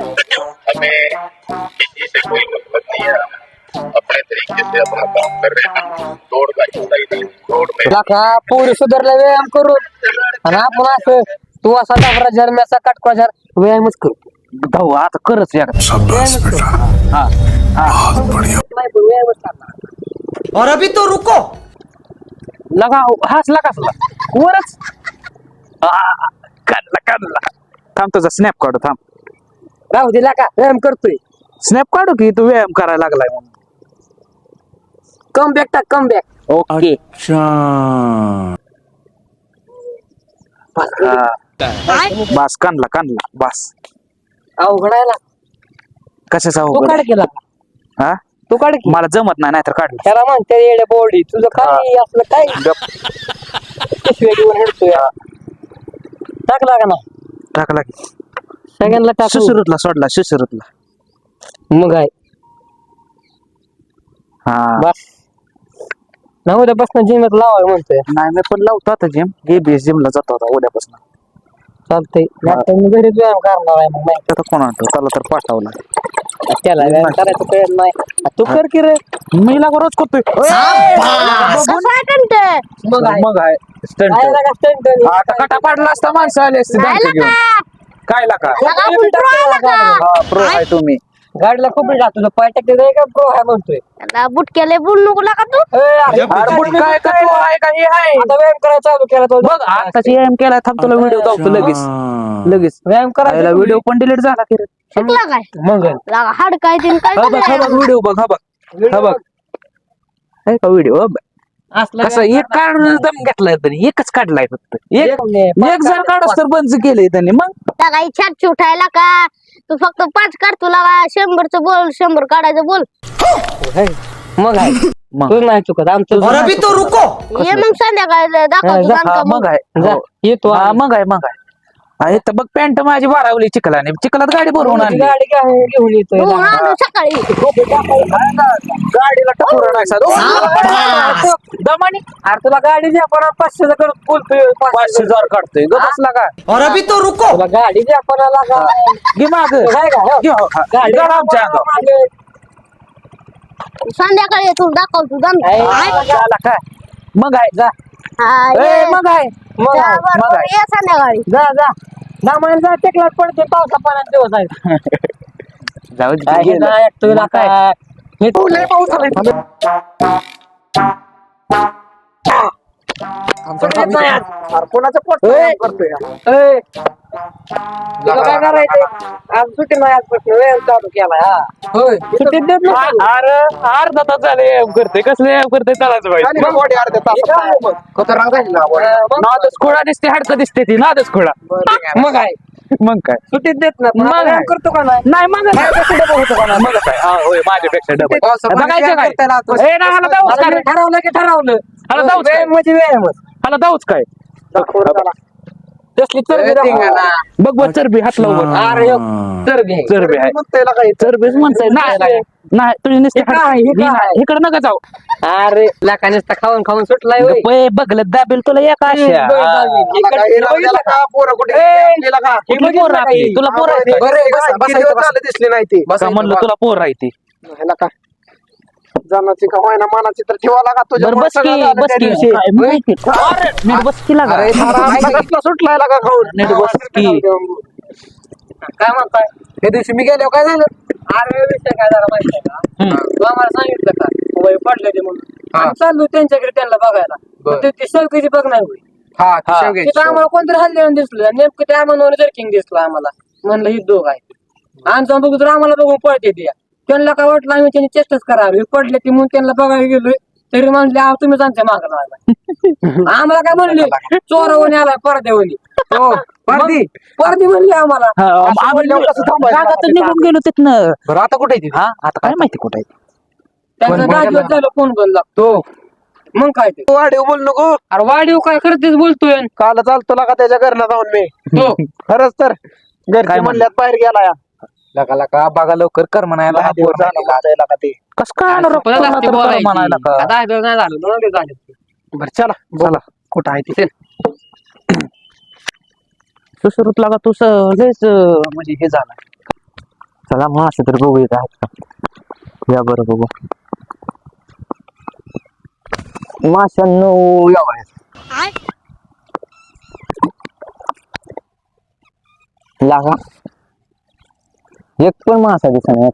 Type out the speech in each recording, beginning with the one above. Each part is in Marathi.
है कर हैं ही लाखा पोरी सुधारला व्यायाम करून. आणि आपण असं तू असा डाबरा जर मी असा काटका जर व्यायामच करू. भाऊ आता करच या हा पण व्यायामच करणार. और अभी तो रुको. लगा हसला कसला वरच. काढला काढला थांब तुझा स्नॅप काढू थांब. राहू दिला का व्यायाम करतोय. स्नॅप काढू की तू व्यायाम करायला लागलाय म्हणून. कम बॅक टाक कम बॅक ओके बस काढला काढला बस. अवघडायला कशाचा तू अवघड? काढ आहे? केला हा? तू काढ की. मला जमत नाही नाहीतर काढलं. त्याला म्हणते येड्या बॉडी तुझं काय असलं काय पिशव्या घेऊन हिंडतोय टाकला का ना. टाकला की सगळ्यांना टाकू. शिशिरतला सोडला शिशिरतला मग आहे. हा. बस. ना उद्यापासून जिमत लावाय म्हणतोय. नाही मी पण लावतो आता जिम एबीएस जिमला जातो आता उद्यापासून. चालतंय. नाहीतर मी घरीच व्यायाम करणार आहे मग. आता कोण आणतो? त्याला तर पाठवला नाही त्याला व्यायाम करायचं कळत नाही. तू कर की रे. मी लागा रोज करतोय. मग आहे. मग आहे. काय स्टंट? आता कटा पाडला असता माणसं आली असती घेऊन. काय लागा प्रो आहे तुम्ही. गाडीला खूप टाक तुझं पाय टाकले का प्रो आहे म्हणतोय. बुटक्याले बोल नको नका तू. ए, अरे, अरे बुट काय का तू आहे का? हे आहे. आता व्यायाम करायला चालू केला तो. बघ आताची एम केला थांब तुला व्हिडिओ दाखवतो लगेच. लगेच. व्यायाम करायला व्हिडिओ पण डिलीट झाला की रे. शिकला काय? मग. लागा हाड काय तीन काय हा बघ हा बघ व्हिडिओ बघ हा बघ. हा बघ. आहे का व्हिडिओ असलं कसं एक काढून दम घेतलाय त्यांनी एकच काढलाय फक्त. एक एक जर काढूस तर बंद केलंय त्यांनी मग? लागा इच्छा उठायला का तू फक्त पाच काढ तुला का शंभरचं बोल शंभर काढायचं बोल. मग आहे मग तू नाही चुकत आमचं और अभी तो रुको ये मग संध्याकाळी जा, हा बांधकाम. मग आहे हो. हा. मग आहे मग आहे आहे तर बघ पॅन्ट माझी बारावली चिखलाने चिखलात गाडी भरवून आणली. गाडी काय घेऊन येतोय सकाळी. गाडीला टपोरा नाही साधं. ओ, दमानी अरे तुला गाडी द्या पण पाचशे बोलतोय पाचशे हजार काढतोय ग बसला का? और अभी तो रुको. तुला गाडी द्या पण लागा. घे माग. काय का हो? घे हो, हा. गाडी गाड आमच्या अंगावर. संध्याकाळी तू दाखवतो दम. काय मग आहे जा. ए. मग आहे. मग जा आहे. मग आहे. ये संध्याकाळी जा जा दामाने जा टेकला पडते पावसा पाण्यात दिवस आहे जाऊ दे, काय हे गेलं. नाही काय? काय हे तू लय पाऊस आलाय. सुटत नाही आज. ए, तुला काय करायचंय आज सुट्टी नाही आजपासून व्यायाम चालू केलाय हा. सुट्टीत देत नाही अरे अर्धा तास झाले करते कसले करते त्यालाच माहिती नादच खोडा दिसते हाडकं दिसते ती. नादच खोडा. मग आहे. मग काय? सुट्टीत देत ना मग व्यायाम आहे. करतो का नाही? नाही मग मग काय हा, होय माझ्यापेक्षा डबल. बघायचं काय ए ना हाला जाऊच आता काय मी ठरवलं की ठरवलं. हाला जाऊच काय व्यायाम म्हणजे व्यायामच. हाला जाऊच काय? तसली चरबी दाखव. बघ बघ चरबी हात लावू बघ. अरे ह्यो चरबी आहे. चरबी आहे चरबीच म्हणताय. नाही नाही. तुझी नुसती हे काय, हे काय? इकडे नका जाऊ. अरे लाका नुसता खाऊन खाऊन सुटलाय होय. गप्प, बघलं दाबेल तुला एक हे आशा. हे हे कुठली पोरं आपली? हे? तुला पोरं आहेत का? बरं, बस- दिसली नाही ती. का म्हणलं तुला पोर आहे ती? जनाची का होईना मानाची तर ठेवा लागा तुझ्या बरं बस की बस की काय माहिती? अरे, नीट बस की लागा. सुटलाय लागा खाऊन. नीट बस की. काय म्हणताय? त्या दिवशी मी गेलो काय झालं? अरे विषय काय झाला माहिती का? तू आम्हाला सांगितलं का वय पडले ते म्हणून. आम्ही चाललो त्यांच्याकडे त्यांना बघायला. ते- ती बघ नाही होई हा हा. शेवग्याची तिथं आम्हाला कोणतरी हल्ले येऊन दिसलं. नेमकं त्या जर्किंग दिसलं आम्हाला. म्हणलं ही दोघ आहे आणि जाऊन बघू तर आम्हाला बघून पळते ती. त्यांना काय वाटलं आम्ही त्यांनी चेष्टाच करावी. पडले ती म्हणून त्यांना बघायला गेलोय. तरी म्हणले "आव, तुम्हीच आमच्या मागं लागला आम्हाला काय म्हणले? चोरावणी आलाय परदेवणी हो. पारदी परदी म्हणली आम्हाला. हा, आम्ही म्हणल्यावर कसं थांबायचं? रागातच निघून गेलो तिथनं. बरं आता कुठे आहे ती? हा आता काय माहिती कुठे त्यांचं कोण दहा दिवस झालं फोन बंद लागतो. मग काय ते? तू वाढीव बोल नको. अरे वाढीव काय खरंच बोलतोय. काल चालतो लागा त्याच्या घरनं जाऊन मी. हो. खरंच तर. काय घरचे म्हणल्यात बाहेर गेला या लका लका बघा लवकर कर म्हणायला. दहा दिवस झाला माझा लागा ते. कस काय आणणार परत कोणाला असते तर कर बोलायची. म्हणायला का आता आहे तर नाही झालं दोन दिवस झाले. बरं चला चला. कुठं आहे ती? सुश्रुत लागा तू स- लयच अं, म्हणजे हे झालं. चला मासे तर बघू येत आहेत का या बरं बघू. माशांनो या बाहेर. लागा. एक पण मासा दिसणार नाही.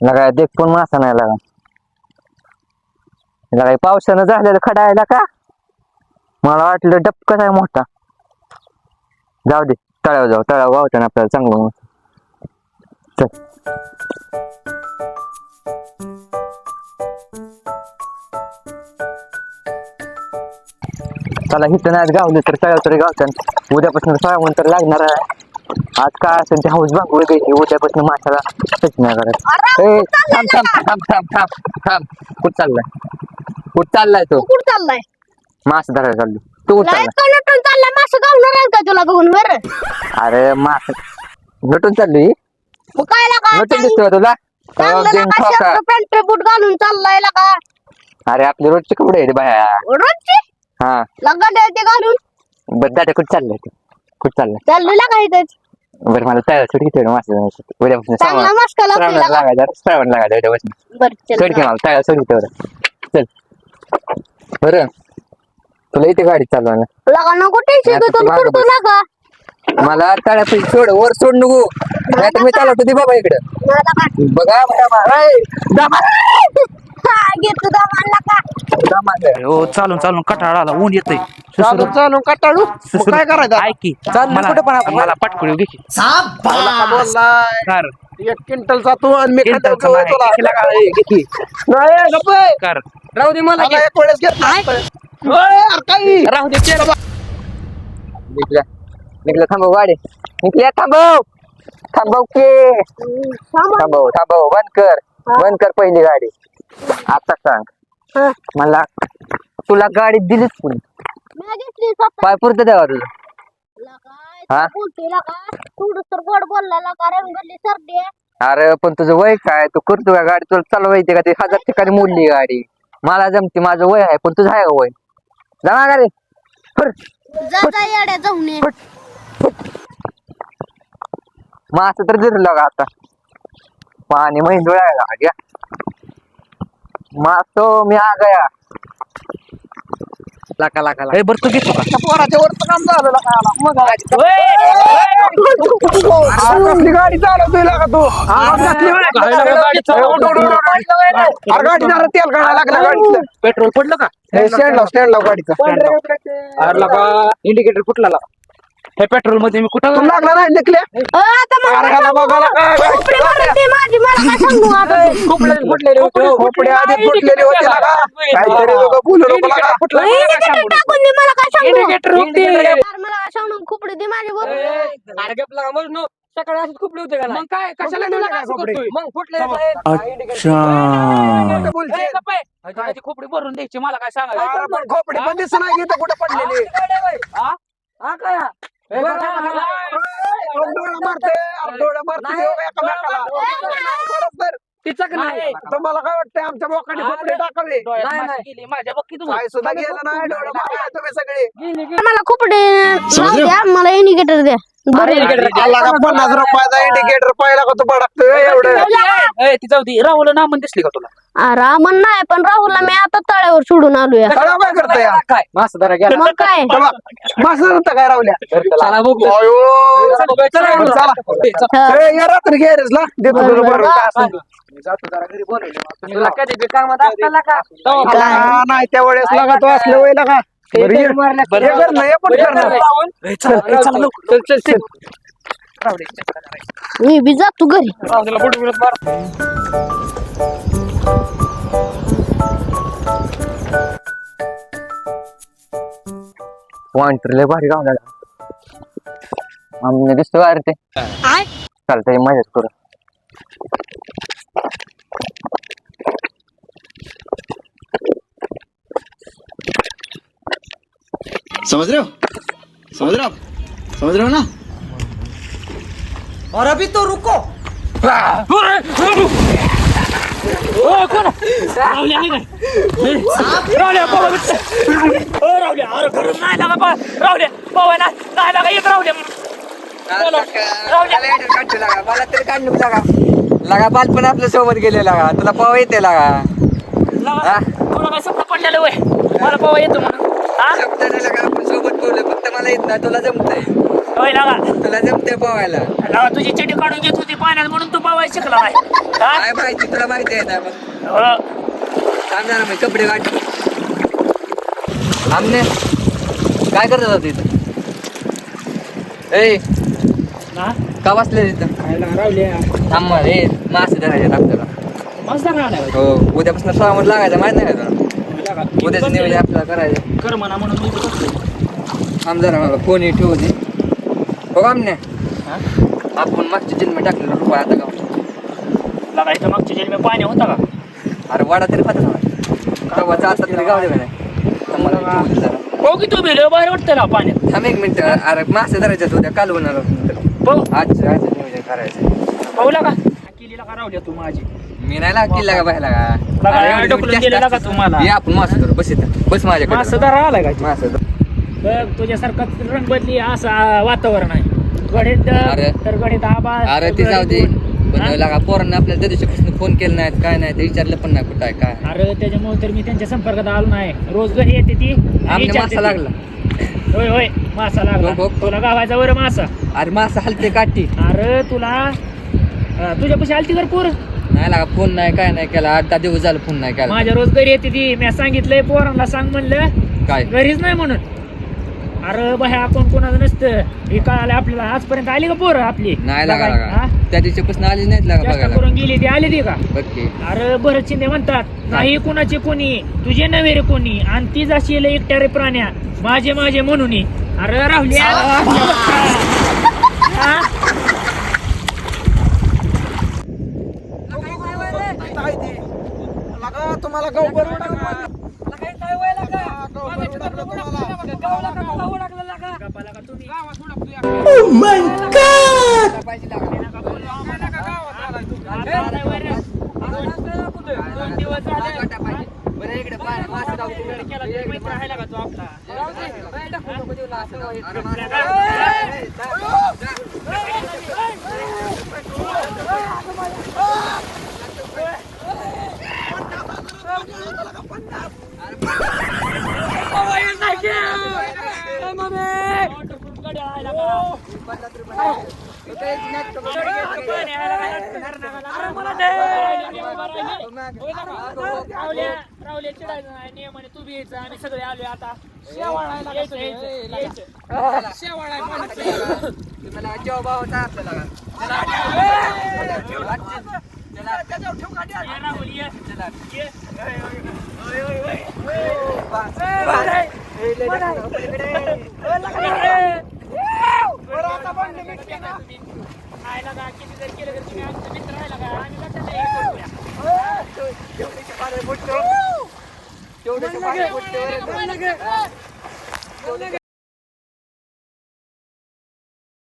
लागा एक पण मासा नाही लागा लागा पावसानं झालेलं खडा आहे का? मला वाटलं डबकच आहे मोठा. जाऊ दे तळाव जाऊ तळ्यावर गावतं आपल्याला चांगलं. चल. चला इथं नाही गावलं तर तळ्यावर तरी गावतं उद्यापासून सावण तर लागणार आहे. आज काय असेल ते हाऊस भागवू द्यायची उद्यापासून माशाला टच नाही करायचं ए, थांब थांब थांब थांब थांब थांब. कुठं चाललाय? कुठं चाललाय तो? कुठं चाललाय? मास धरायला चाललो. तू कुठं चाललाय? कनेक्टून चाललाय. मासं गावणार आहे का तुला बघून बरं? अरे मास. नटून चालली? मग काय लागा नटून दिसतोय तुला? चांगलं अगदी लागा ठोका. शर्ट पॅन्ट बूट घालून चाललाय लागा अरे आपले रोजचे कपडे आहेत बाया. रोजची? हा. लग्न ते घालून. बरं दादा कुठं चाललंय तू? कुठं बरं मला तयार सोड किती मास उद्यापासून चांगला श्रावण मस्का लागतोय श्रावण लागा लागायचा श्रावण लागायचा उद्यापासून बरं चल सोड की मला तयार सोड तेवढं. चल. बरं. तुला इथे गाडी चालवायला. लागा नको टेन्शन आता घेतो तू मागं करतो बस. लागा मला तळ्यापाशी सोड वर सोड नको. नाही तर मी चालवतो ते बाबा इकडे. बघा बघा, बघा. ऐ, दाबा. घेतो. हो चालून चालून कटाळा आला ऊन येतंय. चालून चालून कटाळू? मग काय करायचं? ऐक की चाललोय मला- कुठं पण आपण? मला पटकुळी घे की. बोलला का बोललाय कार एक क्विंटल जातो आणि मी नाही, तुला. किती? नाही, गप्प आहे. कार. राहू दे मला मला एक वेळेस ओय, अरे काही. राहू दे निघल्या निघलं. थांबव गाडी. निघल्या थांबव. थांबव के. थांबव थांबव. बंद कर. बंद कर पहिली गाडी. आता सांग. मला तुला गाडी दिलीच कोणी? मी घेतली स्वतः. पाय पुरतं द्यावा तुझं. हा? लागा बोलते लागा थोडं तर गोड बोलला लागा रंगली सर्दी आहे. अरे पण तुझं वय काय? तू करतो का गाडी? तुला चालवायची का? ते हजार ठिकाणी मोडली गाडी. मला जमते माझं वय आहे पण तुझं आहे का वय? जा गाडी फर जा जा येड्या जाऊन ये. मग असं तर जिरलं का आता? पाणी महिंदूळ आहे का? घ्या. मासो मी आ गया लाका लाका लाका ए बरं तू घेतो का पोराच्या वरचं काम झालं आला. मग अरे कसली गाडी चालवतोय ना का तू अरे कसली गाडी? अरे गाडी जरा तेल काढायला लागला गाडीतलं पेट्रोल पडलं का स्टँड लाव स्टँड लाव गाडीचा अरे लका इंडिकेटर कुठला लागा हे पेट्रोलमध्ये मी कुठं लागला नाही निकल्या अ, आता मला अरे काय गाला सांगू? बघायला काय गाडी खोपडी भरली माझी मला काय सांगू आता? तू? खोपडी आधी फुटलेली होती ना का काहीतरी लोक बोलू नको लागा. इंडिकेटर टाकून दे मला काय सांगू? इंडिकेटर यार, मला काय सांगू खोपडी दे माझी सकाळी होते का मग नाही काय कशाला खोपडी? तुला काय? मग फुटले भरून द्यायची मला काय सांगायचं? पण खोपडी पण दिसत नाही इथं कुठं पडलेली? हा? काय? तिचं नाही. तुम्हाला काय वाटतंय आमच्या बोकाने काय सुद्धा गेलं नाही. डोळा तुम्ही सगळे. मला खोपडी लावू द्या मला इंडिकेटर द्या. बरं आला का पन्नास रुपयाचा इंडिकेटर पाहिला का तू बडकतोय एवढं. ए, ती जाऊ दे. राहुल नामन दिसली का तुला? रामन नाही पण राहुलला मी आता तळ्यावर सोडून आलोय. तळा काय करतोय? या? काय? मास धरा गेला. मग काय? चला, काय रावल्या चला बघू. अयो. चला, चला. ए, या रात्री गॅरेजला देतो तुला बरं काय असेल. ते. तुला कधी बी कामात असताना का? आला, नाही त्या वेळेस लागा तो असल्या वेळेला का? बरं, ये. मारल्या हे कर ना, हे पण कर ना. ए, चल ए, चल लवकर. चल चल चल. राहू दे. मी बी जातो घरी. राहुलला बुडू बिडू मार. वांटर लय भारी गाव आम्ही दिसतो अरे ते. चालतंय मजाच करू. समझ रहे हो? समझ रहे हो आप? समझ रहे हो ना? और अभी तो रुको। लागा. मला तरी काढ लागा लागा बालपण आपल्यासोबत गेले लागा. तुला पाव येते लागा. हा? तुला काय स्वप्न पडलेलं वय मला पवा येतो म्हणून. हा? शब्द नाही लागा. आपण सोबत बोललो फक्त मला येत नाही. तुला जमतंय. होय लागा तुला जमतंय पावायला लागा तुझी चेटी काढून घेत होती पाण्यात म्हणून तू पवाय शिकला हा? काय माहिती? तुला माहिती आहे ना मग. हो. थांब जरा मी कपडे काढतो. आमने काय करत होता तिथं? ए ना? का बसले तिथं? थांब मग, ए मासे धरायचे आपल्याला. हो उद्यापासून श्रावण लागायचं माहीत नाही का तुला? उद्याचं नियोजन आपल्याला करायचं. कर म्हणा म्हणून मी बसलोय. थांब जरा मला फोन ही ठेवू दे. हो का आमने आपण मागच्या जन्मी टाकलेलं रुपये आता का लागा इथं मागच्या जन्मी पाणी होता का? अरे वाडा तरी पाहता ना गावाचा आता तरी गाव का नाही मला हो की तू बिल बाहेर वाटतं ना पाण्यात. थांब एक मिनिट अरे मासे धरायचे उद्या काल होणार पाहू आज आज नियोजन करायचं पाहू लागा. केलीला का रावल्या तू माझी? मी नाही लाग किल्ला का जास्त का आपण मासे धरू बस इथं. बस माझ्याकडे. मासं दरा आलाय का मासे धरू. बघ तुझ्यासारखं रंग बदली असं वातावरण आहे. गणित अरे. तर गणित आबाळ अरे ते जाऊ दे. पण हा? लागा पोरांना आपल्या त्या दिवशीपासून फोन केला नाहीत काय नाही ते विचारलं पण नाही कुठं आहे काय अरे त्याच्यामुळे तर मी त्यांच्या संपर्कात आलो नाही. रोज घरी येते ती आणि आमने विचारते मासा ती. लागला. होय होय मासा लागला. बघ. तुला गावाचा वर मासा. अरे मासा हलते काठी. अरे तुला अं, तुझ्या पैसे आलती कर पोर नाही लागा फोन नाही काय नाही केला. आठ दहा दिवस झालं फोन नाही केला. माझ्या रोज घरी येते ती. मी सांगितलंय पोरांना सांग म्हणलं. काय? घरीच नाही म्हणून. अरे बाहेर कोण कोणाचं नसतं. हे कळालं आपल्याला आजपर्यंत आली का पोरं आपली? नाही लागा हा? त्या दिवशीपासून आली नाहीत लागा चेष्टा बघायला. करून गेली ती आली ती का अरे बरं चिंदे म्हणतात नाही कुणाचे कोणी तुझे नव्हे रे कोणी आणि ती जाशी एकट्या रे प्राण्या माझे माझे म्हणून अरे राहुल्या हा? तुम्हाला गाव बरोबर गप्पाला का Oh आपला? रावले चिडायचं नाही नियमाने तू बी यायचं आम्ही सगळे आलोय आता शेवाळायला यायचं, यायचं, यायचं. ये राहुल, ये. ये. खायला का किती जर केलं तर तुम्ही आमचे मित्र राहिला का आम्ही लग्नाला हे करूया. तेवढे